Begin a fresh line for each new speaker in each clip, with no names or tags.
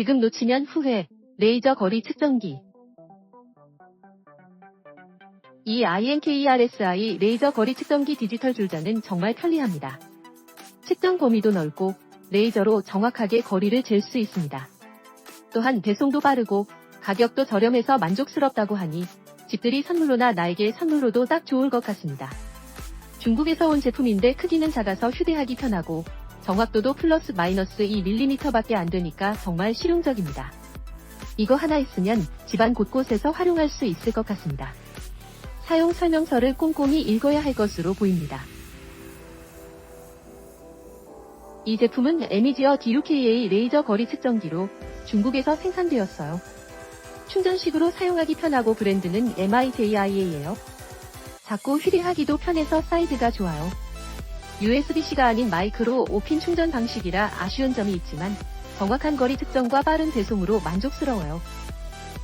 지금 놓치면 후회. 레이저 거리 측정기. 이 INKRSI 레이저 거리 측정기 디지털 줄자는 정말 편리합니다. 측정 범위도 넓고 레이저로 정확하게 거리를 잴 수 있습니다. 또한 배송도 빠르고 가격도 저렴해서 만족스럽다고 하니 집들이 선물로나 나에게 선물로도 딱 좋을 것 같습니다. 중국에서 온 제품인데 크기는 작아서 휴대하기 편하고 정확도도 플러스 마이너스 2mm밖에 안 되니까 정말 실용적입니다. 이거 하나 있으면 집안 곳곳에서 활용할 수 있을 것 같습니다. 사용 설명서를 꼼꼼히 읽어야 할 것으로 보입니다. 이 제품은 에미지어 DUKA 레이저 거리 측정기로 중국에서 생산되었어요. 충전식으로 사용하기 편하고 브랜드는 MIJIA예요. 작고 휴대하기도 편해서 사이즈가 좋아요. USB-C가 아닌 마이크로 5핀 충전 방식이라 아쉬운 점이 있지만 정확한 거리 측정과 빠른 배송으로 만족스러워요.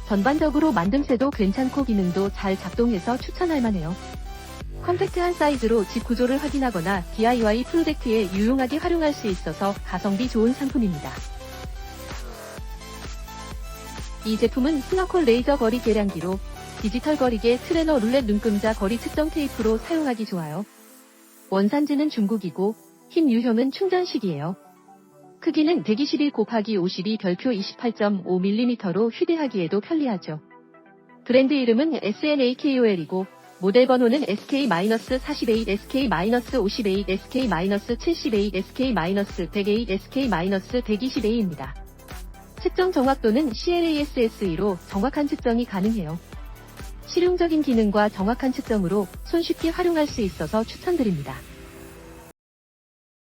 전반적으로 만듦새도 괜찮고 기능도 잘 작동해서 추천할 만해요. 컴팩트한 사이즈로 집 구조를 확인하거나 DIY 프로젝트에 유용하게 활용할 수 있어서 가성비 좋은 상품입니다. 이 제품은 스너콜 레이저 거리 계량기로 디지털 거리계 트레너 룰렛 눈금자 거리 측정 테이프로 사용하기 좋아요. 원산지는 중국이고 힘 유효는 충전식이에요. 크기는 121 곱하기 52 별표 28.5mm로 휴대하기에도 편리하죠. 브랜드 이름은 SNAKOL이고 모델 번호는 SK-48, SK-58, SK-78, SK-128, SK-128, 측정 정확도는 CLASSE로 정확한 측정이 가능해요. 실용적인 기능과 정확한 측정으로 손쉽게 활용할 수 있어서 추천드립니다.